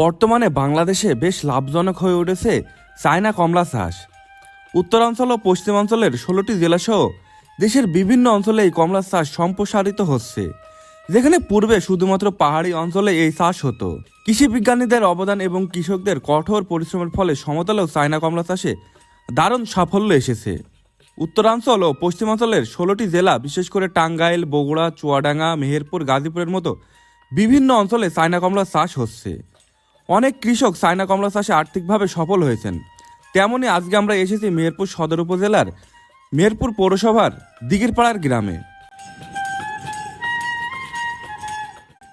বর্তমানে বাংলাদেশে বেশ লাভজনক হয়ে উঠেছে চায়না কমলা চাষ। উত্তরাঞ্চল ও পশ্চিমাঞ্চলের ষোলোটি জেলাসহ দেশের বিভিন্ন অঞ্চলে এই কমলা চাষ সম্প্রসারিত হচ্ছে। যেখানে পূর্বে শুধুমাত্র পাহাড়ি অঞ্চলে এই চাষ হতো। কৃষি বিজ্ঞানীদের অবদান এবং কৃষকদের কঠোর পরিশ্রমের ফলে সমতলেও চায়না কমলা চাষে দারুণ সাফল্য এসেছে। উত্তরাঞ্চল ও পশ্চিমাঞ্চলের ষোলোটি জেলা, বিশেষ করে টাঙ্গাইল, বগুড়া, চুয়াডাঙ্গা, মেহেরপুর, গাজীপুরের মতো বিভিন্ন অঞ্চলে চায়না কমলা চাষ হচ্ছে। অনেক কৃষক চায়না কমলা চাষে আর্থিকভাবে সফল হয়েছেন। তেমনই আজকে আমরা এসেছি মেহেরপুর সদর উপজেলার মেহেরপুর পৌরসভার দিগিরপাড়ার গ্রামে।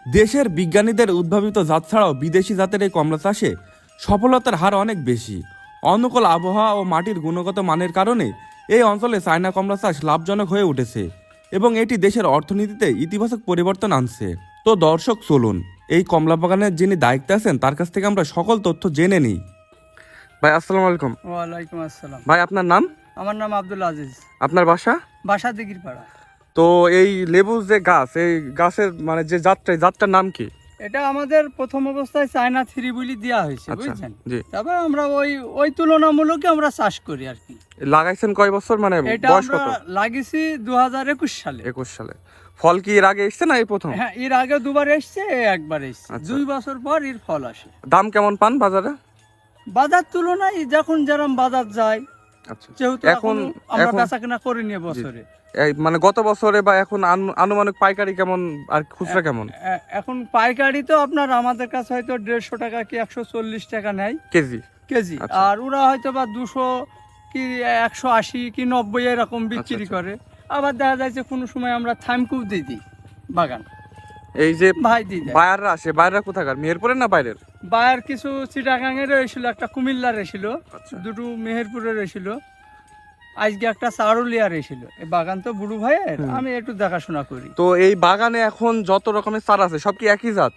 দেশের বিজ্ঞানীদের উদ্ভাবিত জাত ছাড়াও বিদেশি জাতের এই কমলা চাষে সফলতার হার অনেক বেশি। অনুকূল আবহাওয়া ও মাটির গুণগত মানের কারণে এই অঞ্চলে চায়না কমলা চাষ লাভজনক হয়ে উঠেছে এবং এটি দেশের অর্থনীতিতে ইতিবাচক পরিবর্তন আনছে। তো দর্শক, চলুন। এই কমলা বাগানের যিনি দায়িত্বে আছেন তার কাছ থেকে আমরা সকল তথ্য জেনে নিই। ভাই আসসালামু আলাইকুম। ওয়ালাইকুম আসসালাম। ভাই আপনার নাম? আমার নাম আব্দুল আজিজ। আপনার বাসা? বাসা দিঘির পাড়া তো এই লেবু যে গাছ এই গাছের মানে যে জাতটা এই জাতটার নাম কি? এটা আমাদের প্রথম অবস্থায় চায়না থ্রি বুলি দেওয়া হয়েছে আচ্ছা বুঝছেন? তবে আমরা ওই ওই তুলনামূলক আমরা চাষ করি আর কি। লাগাইছেন কয় বছর? মানে এটা বয়স আমরা কত? লাগিয়েছি দু হাজার একুশ সালে। একুশ সালে। ফল কি এর আগে এসছে না এই প্রথম? হ্যাঁ এর আগে দুবার এসছে একবার এসছে। আচ্ছা। দুই বছর পর এর ফল আসে। দাম কেমন পান বাজারে? বাজার তুলনায় যখন যেরকম বাজার যায় আচ্ছা। যেহেতু এখন- আমরা বেচা কেনা করি নিয়ে বছরে। মানে গত বছরে বা এখন আনু- আনুমানিক পাইকারি কেমন আর খুচরা কেমন? এখন পাইকারি তো আপনার আমাদের কাছে হয়তো দেড়শো টাকা কি একশো চল্লিশ টাকা নেয়। কেজি? কেজি। আচ্ছা। আর ওরা হয়তো বা দুশো কি একশো আশি কি নব্বই এরকম বিক্রি। করে। আবার দেখা যায় যে কোনো সময় আমরা থামকুপ দিয়ে দিই বাগান। এই যে ভাই দিয়ে দেয়। বায়াররা আসে বায়াররা কোথাকার? মেহেরপুরের না বাইরের? বায়ার কিছু চিটাগাঙের এসেছিল একটা কুমিল্লার এসেছিল আচ্ছা। দুটো মেহেরপুরের এসেছিল। আজকে একটা চারুলিয়ার এসেছিল। এই বাগান তো বুড়ু ভাইয়ের আমি একটু দেখাশোনা করি। তো এই বাগানে এখন যত রকমের চারা আছে সব কি একই জাত?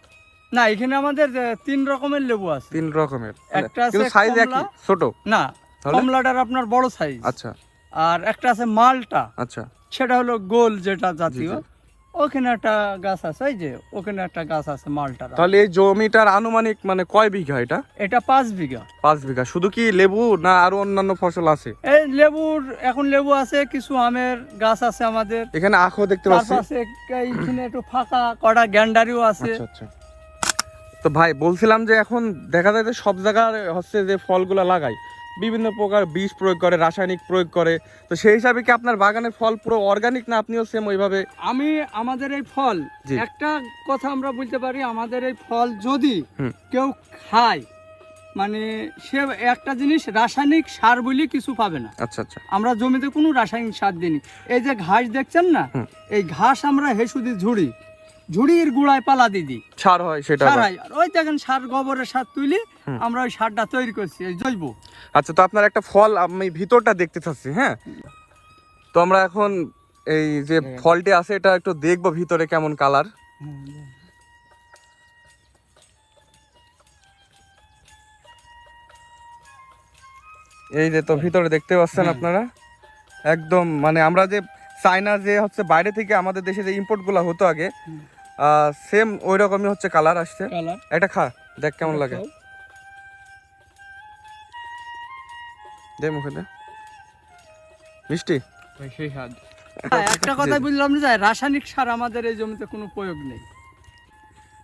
না এখানে আমাদের তিন রকমের লেবু আছে। তিন রকমের। একটা আছে সাইজ একই ছোট? না কমলাটার আপনার বড় সাইজ আচ্ছা। আর একটা আছে মালটা। আচ্ছা। সেটা হলো গোল যেটা জাতীয় ওখানে একটা গাছ আছে এই যে ওখানে একটা গাছ আছে মালটা তাহলে এই জমিটার আনুমানিক মানে কয় বিঘা এটা? এটা পাঁচ বিঘা। পাঁচ বিঘা। শুধু কি লেবু না আরও অন্যান্য ফসল আছে? এই লেবুর এখন লেবু আছে কিছু আমের গাছ আছে আমাদের। এখানে আখও দেখতে পাচ্ছি। এইখানে একটু ফাঁকা কটা গ্যান্ডারিও আছে। আচ্ছা আচ্ছা। তো ভাই বলছিলাম যে এখন দেখা যায় যে সব জায়গার হচ্ছে যে ফলগুলো লাগায়। বিভিন্ন প্রকার বিষ প্রয়োগ করে রাসায়নিক প্রয়োগ করে। তো সেই হিসাবে কি আপনার বাগানের ফল পুরো অর্গানিক না আপনিও সেম ওইভাবে? আমি আমাদের এই ফল। একটা কথা আমরা বলতে পারি আমাদের এই ফল যদি কেউ খায় মানে সে একটা জিনিস রাসায়নিক সার বলে কিছু পাবে না। আচ্ছা আচ্ছা। আমরা জমিতে কোনো রাসায়নিক সার দিইনি। এই যে ঘাস দেখছেন না? এই ঘাস আমরা হেসুদি ঝুড়ি। ঝুড়ির গুড়ায় পালা দিয়ে দিই। সার হয় সেটা সার হয়। আর ওই দেখেন সার গোবরের সার তুলি আমরা ওই সারটা তৈরি করছি এই জৈব। আচ্ছা তো আপনার একটা ফল আমি ভিতরটা দেখতে চাচ্ছি হ্যাঁ? তো আমরা এখন এই যে ফলটি আছে এটা একটু দেখব ভিতরে কেমন কালার। এই যে তো ভিতরে দেখতে পাচ্ছেন হ্যাঁ। আপনারা? একদম মানে আমরা যে চায়না যে হচ্ছে বাইরে থেকে আমাদের দেশে যে ইম্পোর্টগুলা হতো আগে। সেম ওই রকমই হচ্ছে কালার আসছে। একটা খা দেখ কেমন লাগে। দে মুখে দে। মিষ্টি? সেই স্বাদ। একটা কথা বুঝলাম না রাসায়নিক সার আমাদের এই জমিতে কোনো প্রয়োগ নেই।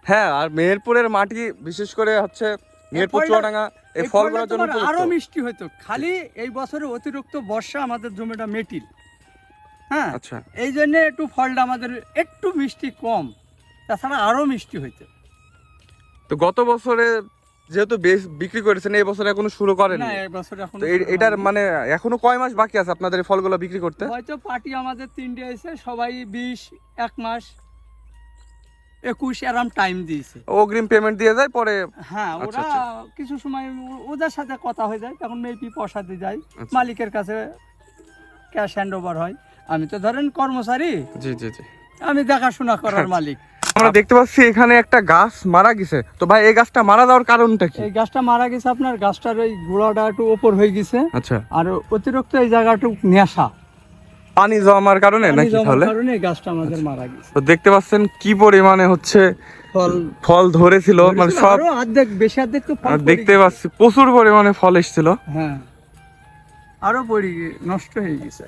হ্যাঁ আর মেহেরপুরের মাটি বিশেষ করে হচ্ছে মেহেরপুর চুয়াডাঙ্গা এই এই ফলগুলোর জন্য আরও মিষ্টি হতো খালি এই বছরে অতিরিক্ত বর্ষা আমাদের জমিটা মেটিল। হ্যাঁ? আচ্ছা। এই জন্য একটু ফলটা আমাদের একটু মিষ্টি কম। তাছাড়া আরও মিষ্টি হইতো তো গত বছরে যেহেতু বিক্রি করেছেন এই বছর এখনও শুরু করেন না এই বছর এখন এটার মানে এখনও কয় মাস বাকি আছে আপনাদের এই ফলগুলো বিক্রি করতে? হয়তো পার্টি আমাদের তিনটে এসে সবাই বিশ এক মাস একুশ এরম টাইম দিয়েছে। অগ্রিম পেমেন্ট দিয়ে যায় পরে হ্যাঁ আচ্ছা, ওরা আচ্ছা। কিছু সময় ওদের সাথে কথা হয়ে যায় তখন মেপি পয়সাতে যায়। আচ্ছা। মালিকের কাছে ক্যাশ হ্যান্ড ওভার হয়। আমি তো ধরেন কর্মচারী জি জি জি। আমি দেখাশোনা করার মালিক। আমরা দেখতে পাচ্ছি এখানে একটা গাছ মারা গেছে। তো ভাই এই গাছটা মারা যাওয়ার কারণটা কি? এই গাছটা মারা গেছে আপনার গাছটার ওই গোড়াটা একটু ওপর হয়ে গেছে। আচ্ছা। আর অতিরিক্ত এই জায়গাটু নেশা। পানি জমার কারণে নাকি তাহলে? কারণে গাছটা আমাদের মারা গেছে। তো দেখতে পাচ্ছেন কি পরিমাণে হচ্ছে ফল। ফল ধরেছিল মানে সব আরও অর্ধেক বেশি অর্ধেক তো ফল দেখতে পাচ্ছি প্রচুর পরিমাণে ফল এসেছিল। হ্যাঁ। আরও পড়ে নষ্ট হয়ে গেছে।